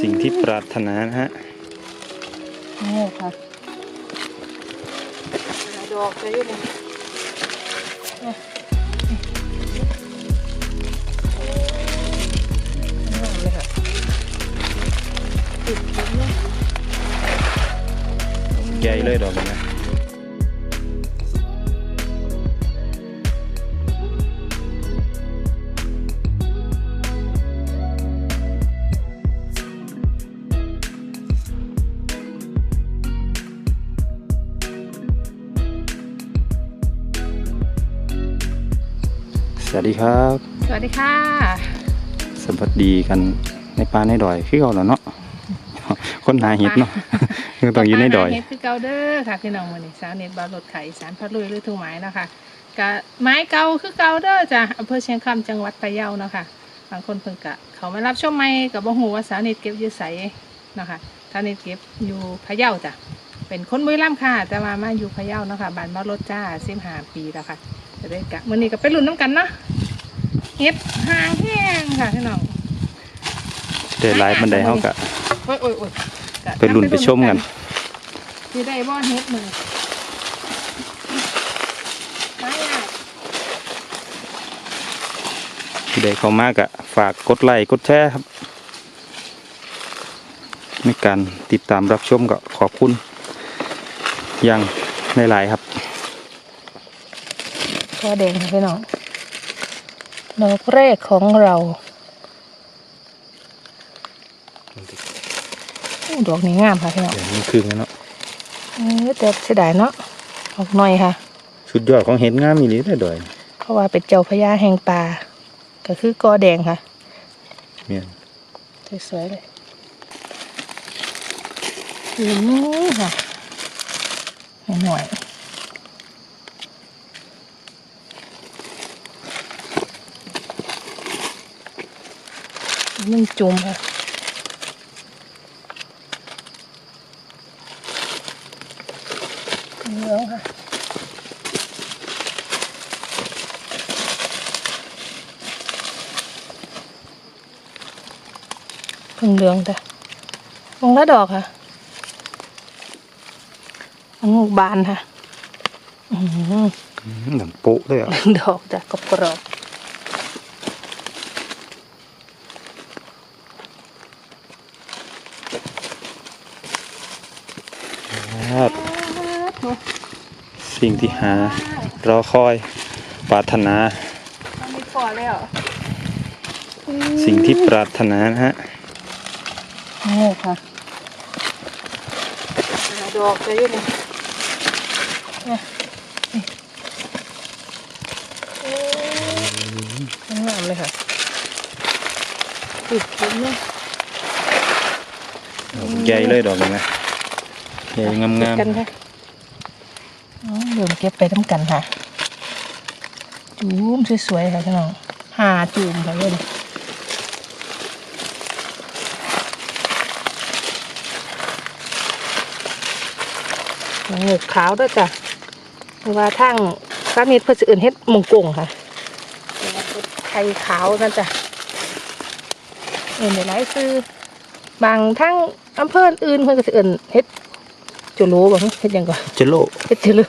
สิ่งที่ปรารถนานะฮะนี่ค่ะดอกจะอยู่นี่เนี่ยงามเลยค่ะติดตรงนี้ใหญ่เลยดอกนี้นะ วัสดีครับ สวัสดีค่ะ สวัสดีกันในป่าในดอยคือเขาแล้วเนาะคนหาเห็ดเนาะคือต้องอยู่ในดอยเฮ็ดคือเก่าเด้อค่ะพี่น้องมื้อนี้สาวเน็ตบาร์รถไข่สารพัดลุยหรือทุ่งไม้เนาะคะกะไม้เก่าคือเก่าเด้อจ้ะอำเภอเชียงคำจังหวัดพะเยาเนาะค่ะบางคนเพิ่งกะ เขามารับชมไม้กับบ่ฮู้ว่าสาวเน็ตเก็บอยู่ไสเนาะค่ะสาวเน็ตเก็บอยู่พะเยาจ้ะเป็นคนบุรีรัมย์ค่ะแต่ว่ามาอยู่พะเยาเนาะค่ะบ้านบาร์รถจ้า15ปีแล้วค่ะ จะได้กะมื้อนี้ก็ไปลุ้นน้ำกันเนาะเฮ็ดห่างแห้งค่ะพี่น้องเดินไลายบันไดเฮากะโอ้ยโอ้ยโอ้ยกะไปลุ้นไปชมกันสิได้บ่เฮ็ดมือมาอยากที่ใดเข้ามากะฝากกดไลค์กดแชร์ครับในการติดตามรับชมก็ขอบคุณอย่างหลายๆครับพ อแดงค่ะพี่น้องดอกแรกของเราอู้ดอกนี้งามค่ะพี่น้องเดี๋ยวนี้คือเนาะเออแต่เสียดายเนาะออกหน่อยค่ะ สุดยอดของเห็ดงามมีหลีได้ดอยเพราะว่าเป็นเจ้าพญาแห่งป่าก็คือกอแดงค่ะเมียนสวยๆเลยอืมค่ะหน่อย นึ่งจุ่มค่ะเหลืองค่ะเพิ่งเหลืองแต่ลงละดอกค่ะงูกบานค่ะอือหือหนังโป๊ะเลยอะดอกจากกรอบกรอบครับ สิ่งที่หารอคอยปรารถนา มันมีพอแล้วสิ่งที่ปรารถนานะฮะงูค่ะดอกจะอยู่นี่เนี่ยนี่โอ้ยงามเลยค่ะติดผมเลยใหญ่เลยดอกนี้นะใหญ่งามเก็บงามกันค่ะอ๋อ เดี๋ยวเก็บไปทั้งกันค่ะจูมสวยๆค่ะพี่น้องหาจูมค่ะเลยหงกขาวด้วยจ้ะเพราะว่าทั้งสามีเพื่อจะอื่นเฮ็ดมงกงค่ะไข่ขาวนั่นจ้ะเอื่นหลายซื้อบางทั้งอำเภออื่นเพื่อจะอื่นเฮ็ด จุลูบ่เฮ็ดหยังก่อนเจโลเพชรโล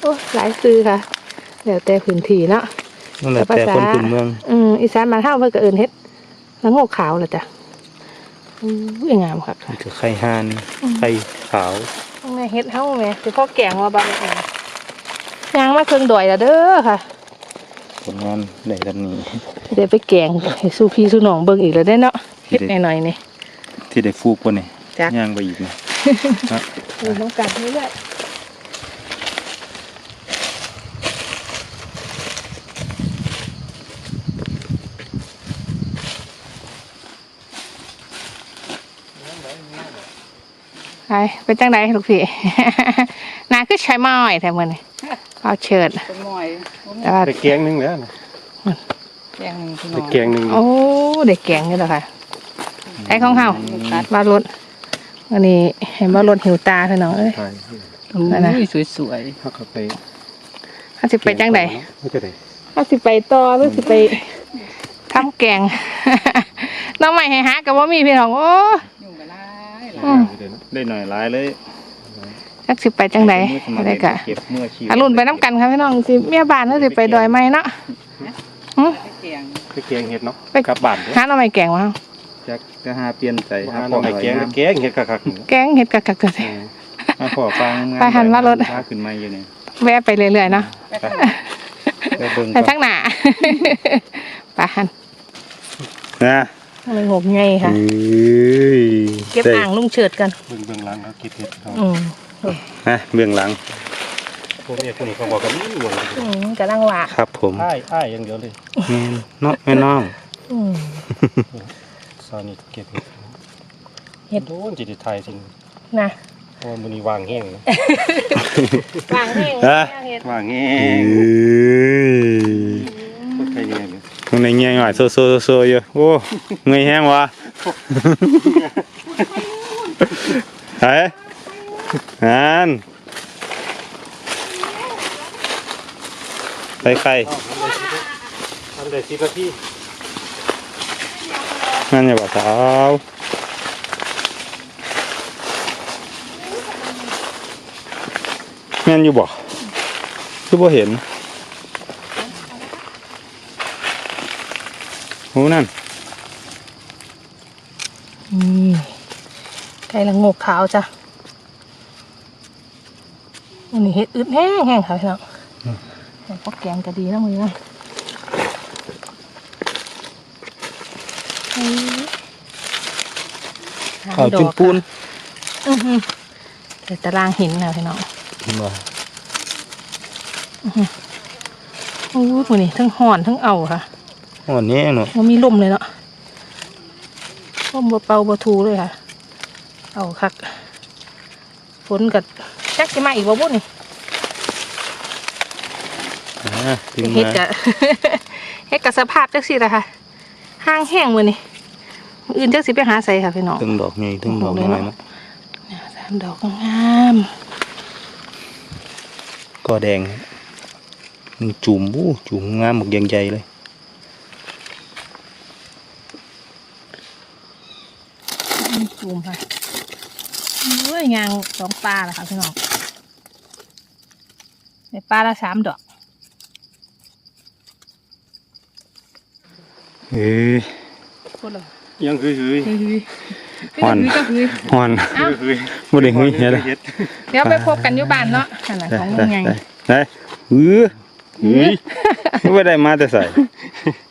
โอ้หลายซื้อค่ะเดี๋ยวแต่พื้นที่เนาะนั่นแหละแต่ภาแต่ษาคนพื้นเมือง อืมอีสานมานเท่าเพื่อก็เอินเฮ็ดแล้วงอกขาวล่ะจ้ะอู้ยงามค่ะมันคือไข่ห่านไข่ขาวข้างในเฮ็ดเฮาแหม่สิพ่อแกงว่าบางเองยางมาเครื่องดอยและเด้อค่ะผลงานในด้านนี้เดี๋ยวไปแกงให้สู้พี่สู้น้องเบิ่งอีกแล้วได้อเนาะเฮ็ดหน่อยๆนี่ที่ได้ฟูกวันนี้จ้ะย่างไปอีกนะฮะ ดูน้องกัดเรื่อยไปเป็นจังไดลูกพี่ นาคือใช้ไม้แท้มื้อนี้เอาเชิดเป็นหน่อยแต่ว่าไปแกงหนึงแล้วนะแกงพี่ไปน้องแกงหนึงโอ้เด็กแกงนี่แหละค่ะไอ้ของเฮาบารถ อันนี้เห็นบารถหิวตาพี่น้องเอ้ย ใช่นั่นน่ะอุ้ยสวยเขาก็ไปเขาสิไปจังไดเขาจะได้เขาสิไปต่อหรือสิไปทำแกง น้องใหม่ให้หากับว่ามีพี่น้องโอ้ยุ่งไปหลายหลายอืมได้หน่อยหลายเลยจักสิไปจังไดอะไรกะเก็บเมื่อชีอารุ่นไปน้ำกันครับพี่น้องสิเมียบ้านเนาะสิไปดอยไม้เนาะหึไปเกียง ไปเกียงเห็ดเนาะไป กลับบ้านเด้อหาหน่อไม้แกงมา จักจะหาเปลี่ยนใจหาหน่อไม้แกงแกงเฮ็ดคักแกงเห็ดกักกักกักมาขอฟังงานไปหันมารถพาขึ้นมาอยู่นี่แวะไปเรื่อยๆเนาะไปทางไหนไปเบิ่งไปก่อนทั้งหน้าไปหันนะมันงกไงค่ะเอ้ยเก็บอ่างลุงเฉิดกันๆเบิ่งเบื้องหลังเขาเก็บเฮ็ดเขาอืมนะเบื้องหลังพวกนี้พวกนี้เขาบอกกันนี่หวงอืมกำลังว่าครับผมอ้ายอ้ายอย่างเดียวเลยแม่นเนาะแม่น้องอืม ซานี่เก็บเฮ็ดเฮ็ดโดนจิตไทยจริงนะเพราะว่ามื้อนี้วางแห้งนะวางแห้งฮะเฮ็ดวางแห้เอ้งยคนไทยแห้งเลยตรงในเงี้ยหน่อยโซโซโซอยู่โอ้เงยแห้งวะเฮ้ยอันไปใครทำได้สิบนาที นั่นอย่าบอกสาวแม่นอยู่บ่คือบ่เห็นโอ้นั่นนี่ไก่ละงกขาวจ้ะอันนี้เฮ็ดอึดแห้งแห้งค่ะพี่น้องแต่พวกแกงก็ดีนะมือนะอืม หข้าวดจุอนกปูนอื้อหือแต่ตารางหินนะพี่น้องเห็นบ่โอ้ยมือนี่ทั้งห่อนทั้งเอาค่ะอ๋อนี่เนาะมันมีลมเลยเนาะลมบ่เป่าบ่ทูเลยค่ะ เอาคักฝนกับจักสิมาอีกบ่บุ่นนี่อ่าถึงเฮ็ดมา กะ เฮ็ดกับสภาพจักสิล่ะค่ะห้างแห้งมื้อนี่มื้ ออื่นจักสิไปหาใส่ค่ะพี่น้อง ถึงดอกใหญ่ถึงดอกน้อยเนาะสามดอกงามก็แดงหนึ่งจุ่มบู้จุ่มงามหมกใหญ่ๆเลยๆจูมค่ะเอ้ยยางสองปลาล่ะค่ะพี่น้องได้ปลาละสามดอกเอ้ยคนละ ยังคือหืยเฮ้ยห่อนเฮ้ยก็เฮ้ยฮอนเอ้าหืยบ่ได้หุยเฮ็ดเฮ็ดเดี๋ยวไปพบกันอยู่บ้านเนาะนั่นแหละได้ของได้มึงไงได้ได้เออเฮ้ยบ่ได้มาแต่ใส่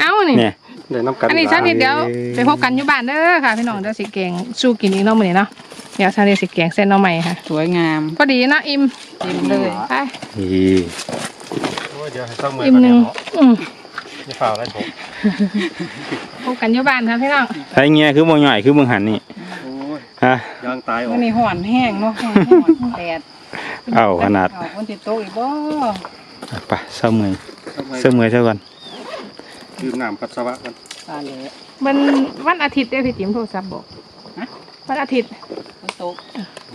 เอ้านี่เนี่ยได้น้ำกันอันนี้ชาติเดี๋ยวไปพบกันอยู่บ้านเด้อค่ะพี่น้องเดี๋ยวสิแกงสู้กินอีกเนาะมื้อนี้เนาะเดี๋ยวชาติสิแกงเส้นหน่อใหม่ค่ะสวยงามพอดีเนาะอิ่มอิ่มเลยไปนี่โอ้ยเดี๋ยวให้ต้องมืออิ่มก่อนหเนี่นึ่ยงเนาะอืมอ ย่าฝ่าอะไรผมพบกันอยู่บ้านค่ะพี่น้องไอ้เงี้ยคือบ่ย่อยคือมึงหันนี่โอ้ยฮะยางตายออวักนนี้ห่อนแห้งเนาะห่อนแดดเอาขนาดเอาคนติดโตะอีกบ่ไปเช้ามื้อเช้ามื้อเท่ากันดื่มน้ำปัสสาวะกันตาเหลยมันวันอาทิตย์เด้อพี่จิ๋มโทรศัพท์บอกฮะวันอาทิตย์ฝนตก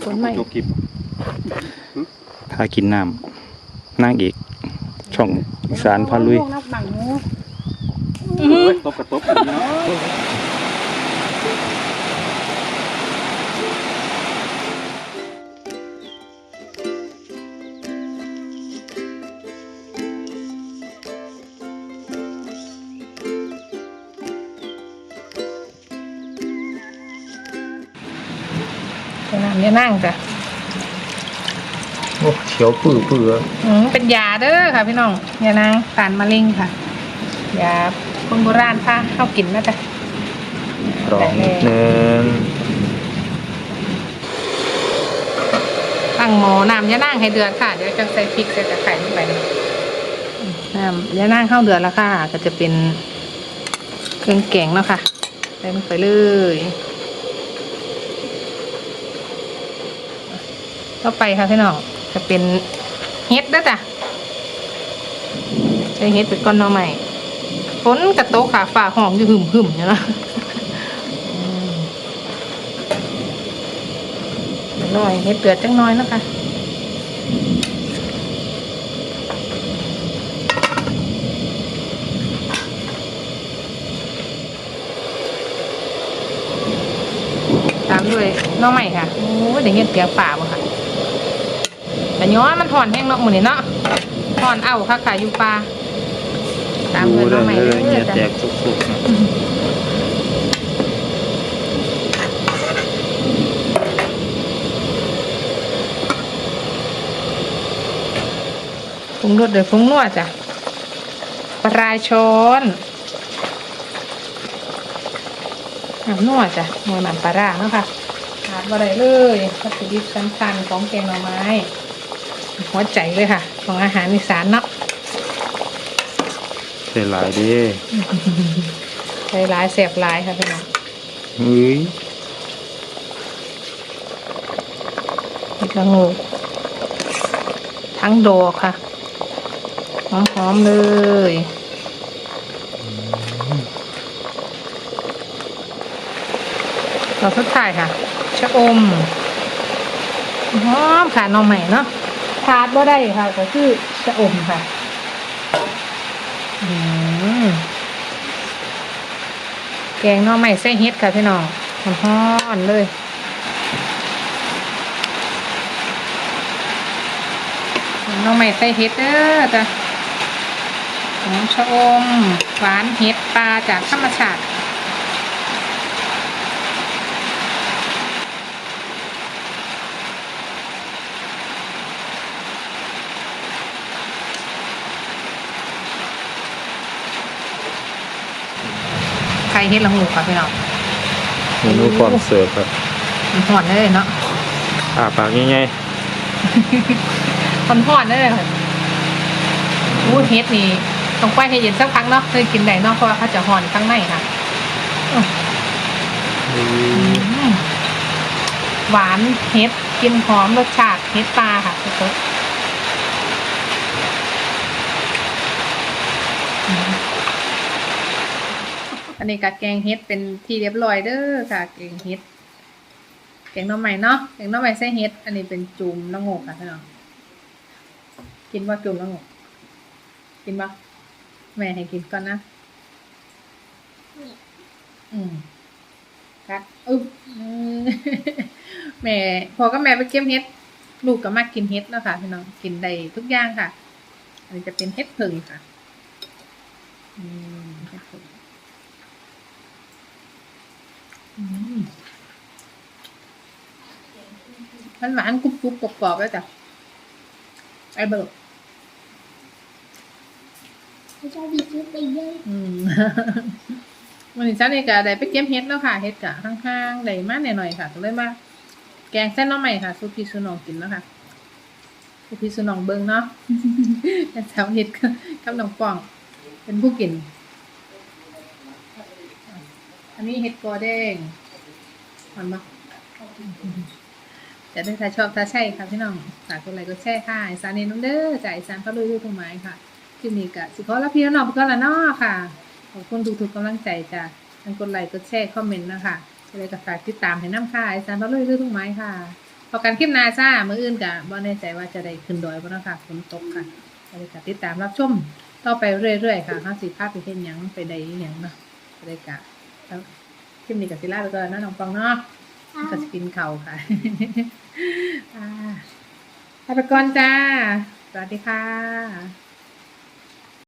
ฝนใหม่จบคลิปพากินน้ำนางเอกช่องอีสานพาลุย นักบังหู อื้อหือ ตบ กระตบอย่างนี้เนาะไปน้ำอย่านั่งจ้ะโอ้เขียวปื้อปื้ออืมเป็นยาเด้อค่ะพี่น้องอย่านั่งต้านมะเร็งค่ะยา คนโบราณพาเข้ากินนะจ๊ะรองนิดนึงตั้งหม้อน้ำยานั่งให้เดือดค่ะ เดี๋ยวจะใส่พริกใส่ตะไคร้ลงไปน้ำยานั่งเข้าเดือดแล้วค่ะ ก็จะเป็นเครื่องแกงเนาะค่ะใส่ลงไปเลยต่อไปค่ะพี่น้องจะเป็นเฮ็ดเด้อจ้ะใส่เฮ็ดไปก้อนหน่อใหม่ ฝนกระโตกค่ะฝ่าห้องอยู่หึมหึมเนาะอืมเดี๋ยวหน่อยเฮ็ดเดือดจังน้อยนะคะตามด้วยน้องใหม่ค่ะโอ้ยเดี๋ยวเงี้ยเสียงป่าบ่ค่ะแต่ย้อนมันถอนแห้งเนาะหมือนี่เนาะถอนเอาค่ะค่ะอยู่ปลา ตามด้วยหน้องใหม่เลเด้ยเนี่ยอแตจ้ะกสุกๆนะปรุงรสเดี๋ยวปรุงนัวจ้ะปลายช้อนน้ำนัวจ้ะนัวน้ำปลาร้าเนาะค่ะขาดอะไรเลยวัตถุดิบสำคัญของแกงหน่อไม้ หัวใจเลยค่ะ ของอาหารอีสานเนาะ เสียหลายเดิใช้ลายแสบลายค่ะพี่น้องเฮ้ยนี่ก็งูทั้งดอกค่ะหอมๆเลยเราสุดท้ายค่ะ ชะอมหอมค่ะหน้องใหม่เนาะขาดบ่ได้ค่ะ ก็คือชะอมค่ะ อืม แกงน่องใหม่ไส้เฮ็ดค่ะพี่น้องหอมๆเลย น้องใหม่ใส่เฮ็ดเด้อจ้ะหอมชะอม หวานเฮ็ดปลาจากธรรมชาติ ใครเห็ดละหูค่ะพี่น้องเมนูพร้อมเสิร์ฟครับมันหอนเลยเนาะอาปากง่ายมันหอนเลยค่ะอู้เห็ดนี่ต้องไปให้เย็นสักพักเนาะเคยกินได้เนาะเพราะว่าเขาจะหอนข้างในค่ะๆอืมอืมหวานเห็ดกลินหอมรสชาติเห็ดปลาค่ะทุกคนอืม อันนี้กับแกงเห็ดเป็นที่เรียบร้อยเด้อค่ะ แกงเห็ด แกงน้ำใหม่เนาะ แกงน้ำใหม่ใส่เห็ด อันนี้เป็นจุ่มละโงกค่ะพี่น้อง กินว่าจุ่มละโงกกินปะแม่ให้กินก่อนนะ อืมครับอึ๊บอืมแม่ พอก็แม่ไปเก็บเฮ็ด ลูกก็มากินเฮ็ดแล้วค่ะพี่น้อง กินได้ทุกอย่างค่ะ อันนี้จะเป็นเฮ็ดผึ่งค่ะ อืมเฮ็ดผึ่งอื มมันหวานกรุบกรุบกรอบกรอบๆแล้วจ้ะไอเบิร์ไม่ใช่วิธีไปเยอะอืมวันนี้เจ้านี่ก็ได้ไปเก็บเฮ็ดแล้วค่ะเฮ็ดกะข้างๆได้มาหน่อยๆค่ะก็เลยมาแกงเส้นหน้องใหม่ค่ะสุพี่สุน้องกินแล้วค่ะสุพี่สุน้องเบิ่งเนาะแต่เช้าเฮ็ดกับน้องป้อง เป็นผู้กิน อันนี้เฮ็ดกอแดงมันมาจะได้ถ้าชอบถ้าใช่ค่ะพี่น้องฝากกดไลค์กดแชร์ค่ะอีสานเนน้องเด้อจ่ากอีสานเขาลุยด้วยทุ่งไม้ค่ะคลิปนี้ก็สิขอรับพี่น้องไปก่อนละนาค่ะ ขอบคุณทุกๆกำลังใจจ้ะทั้งกดไลค์กดแชร์คอมเมนต์นะคะอะไรก็ฝากติดตามให้น้ำค่ะไอสารพัดเลยเรื่องทุกไม้ค่ะพอกันคลิปนาจ้ามื้ออื่นกะบ่แน่ใจว่าจะได้ขึ้นดอยบ่เนาะค่ะฝนตกค่ะอะไรก็ติดตามรับชมต่อไปเรื่อยๆค่ะห้าสิภาพไปเห็นยังไปใดยังเนาะอะไรกะ แล้วคลิปนี้กับศิลาไปก่อนเนาะน้องปองเนาะก็จะกินข้าวค่ะอ่าลาไปก่อนจ้า สวัสดีค่ะ